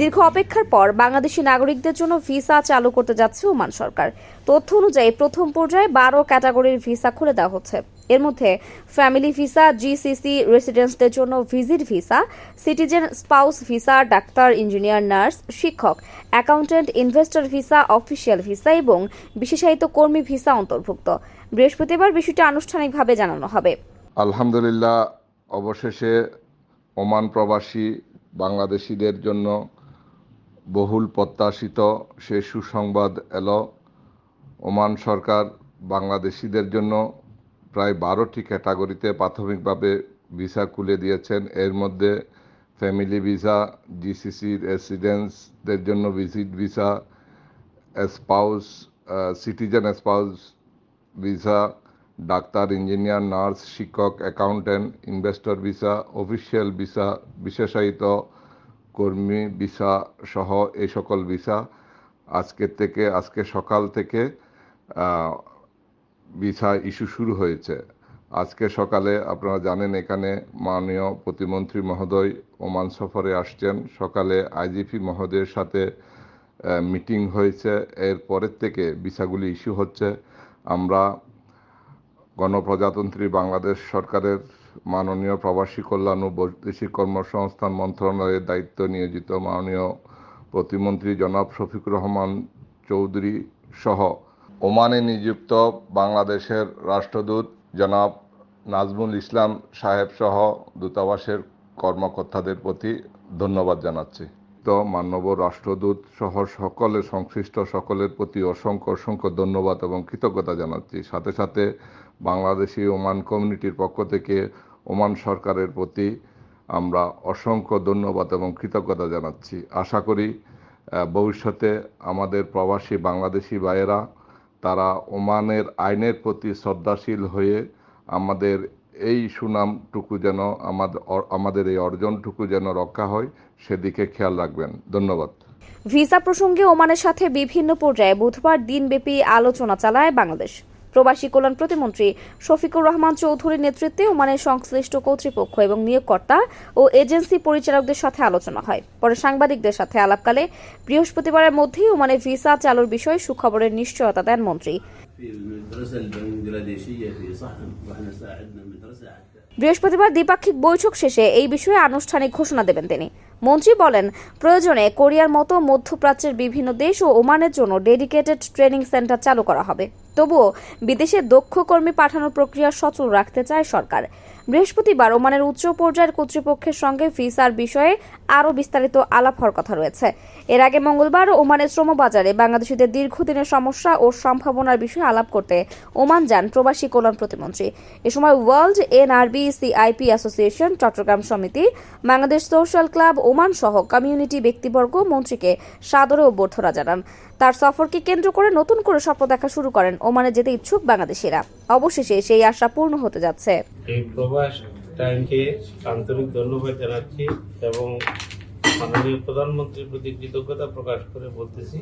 দীর্ঘ অপেক্ষার পর বাংলাদেশি নাগরিকদের জন্য ভিসা চালু করতে যাচ্ছে ওমান সরকার। তথ্য অনুযায়ী প্রথম পর্যায়ে বারো ক্যাটাগরির ভিসা খুলে দেওয়া হচ্ছে। এর মধ্যে ফ্যামিলি ভিসা জিসিসি রেসিডেন্সদের জন্য visit visa citizen spouse visa doctor engineer nurse শিক্ষক accountant investor visa official visa এবং বিশেষায়িত কর্মী ভিসা অন্তর্ভুক্ত। বৃহস্পতিবার বিষয়টি আনুষ্ঠানিকভাবে জানানো হবে। আলহামদুলিল্লাহ অবশেষে ওমান প্রবাসী বাংলাদেশিদের জন্য বহুল প্রত্যাশিত সে সুসংবাদ এলো। ওমান সরকার বাংলাদেশিদের জন্য প্রায় বারোটি ক্যাটাগরিতে প্রাথমিকভাবে ভিসা খুলে দিয়েছেন। এর মধ্যে ফ্যামিলি ভিসা জিসিসি রেসিডেন্সদের জন্য visit visa, spouse citizen spouse visa doctor, engineer, nurse, শিক্ষক, accountant, investor visa, official visa, বিশেষায়িত কর্মী ভিসা সহ এই সকল ভিসা আজকের থেকে, আজকে সকাল থেকে ভিসা ইস্যু শুরু হয়েছে। আজকে সকালে আপনারা জানেন এখানে মাননীয় প্রতিমন্ত্রী মহোদয় ওমান সফরে আসছেন। সকালে আইজিপি মহোদয়ের সাথে মিটিং হয়েছে। এর পরের থেকে ভিসাগুলি ইস্যু হচ্ছে। আমরা গণপ্রজাতন্ত্রী বাংলাদেশ সরকারের মাননীয় প্রবাসী কল্যাণ ও বৈদেশিক কর্মসংস্থান মন্ত্রণালয়ের দায়িত্ব নিয়োজিত মাননীয় প্রতিমন্ত্রী জনাব শফিকুর রহমান চৌধুরী সহ ওমানে নিযুক্ত বাংলাদেশের রাষ্ট্রদূত জনাব নাজমুল ইসলাম সাহেব সহ দূতাবাসের কর্মকর্তাদের প্রতি ধন্যবাদ জানাচ্ছি। তো মানব রাষ্ট্রদূত সহ সকলের সংশ্লিষ্ট সকলের প্রতি অসংখ্য অসংখ্য ধন্যবাদ এবং কৃতজ্ঞতা জানাচ্ছি। সাথে সাথে বাংলাদেশি ওমান কমিউনিটির পক্ষ থেকে ওমান সরকারের প্রতি আমরা অসংখ্য ধন্যবাদ এবং কৃতজ্ঞতা জানাচ্ছি। আশা করি ভবিষ্যতে আমাদের প্রবাসী বাংলাদেশি ভাইয়েরা, তারা ওমানের আইনের প্রতি শ্রদ্ধাশীল হয়ে আমাদের এই সুনামটুকু যেন আমাদের আমাদের এই অর্জনটুকু যেন রক্ষা হয়, সেদিকে খেয়াল রাখবেন। ধন্যবাদ। ভিসা প্রসঙ্গে ওমানের সাথে বিভিন্ন পর্যায়ে বুধবার দিনব্যাপী আলোচনা চালায় বাংলাদেশ। প্রবাসী কল্যাণ প্রতিমন্ত্রী শফিকুর রহমান চৌধুরীর নেতৃত্বে ওমানের সংশ্লিষ্ট কর্তৃপক্ষ এবং নিয়োগকর্তা ও এজেন্সি পরিচালকদের সাথে আলোচনা হয়। পরে সাংবাদিকদের সাথে আলাপকালে বৃহস্পতিবারের মধ্যেই ওমানে ভিসা চালুর বিষয়ে সুখবরের নিশ্চয়তা দেন মন্ত্রী। বৃহস্পতিবার দ্বিপাক্ষিক বৈঠক শেষে এই বিষয়ে আনুষ্ঠানিক ঘোষণা দেবেন তিনি। মন্ত্রী বলেন, প্রয়োজনে কোরিয়ার মতো মধ্যপ্রাচ্যের বিভিন্ন দেশ ও ওমানের জন্য ডেডিকেটেড ট্রেনিং সেন্টার চালু করা হবে। তবুও বিদেশে দক্ষ কর্মী পাঠানোর প্রক্রিয়া সচল রাখতে চায় সরকার। বৃহস্পতিবার ওমানের উচ্চ পর্যায়ের কর্তৃপক্ষের সঙ্গে ভিসার বিষয়ে আরও বিস্তারিত আলাপ হওয়ার কথা রয়েছে। এর আগে মঙ্গলবার ওমানের শ্রমবাজারে বাংলাদেশিদের দীর্ঘদিনের সমস্যা ও সম্ভাবনার বিষয়ে আলাপ করতে ওমান যান প্রবাসী কল্যাণ প্রতিমন্ত্রী। এ সময় world NRB CIP association, Chittagong সমিতি, বাংলাদেশ সোশ্যাল ক্লাব ওমান সহ কমিউনিটি ব্যক্তিবর্গ মন্ত্রীকে সাদরে অভ্যর্থনা জানান। তার সফরকে কেন্দ্র করে নতুন করে স্বপ্ন দেখা শুরু করেন ওমানে যেতে ইচ্ছুক বাংলাদেশিরা। অবশেষে সেই আশা পূর্ণ হতে যাচ্ছে। এই প্রবাস টাইমকে আন্তরিক ধন্যবাদ জানাচ্ছি এবং মাননীয় প্রধানমন্ত্রীর প্রতি কৃতজ্ঞতা প্রকাশ করে বলতেছি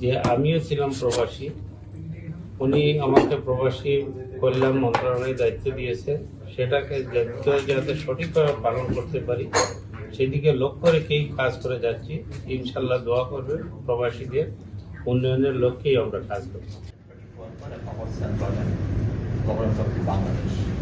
যে আমিও ছিলাম প্রবাসী। উনি আমাকে প্রবাসী কল্যাণ মন্ত্রণালয়ে দায়িত্ব দিয়েছে সেটাকে যাতে সঠিকভাবে পালন করতে পারি সেদিকে লক্ষ্য রেখেই কাজ করে যাচ্ছি। ইনশাল্লাহ দোয়া করবে প্রবাসীদের। উন্নয়নের লক্ষ্যেই আমরা কাজ করছি। our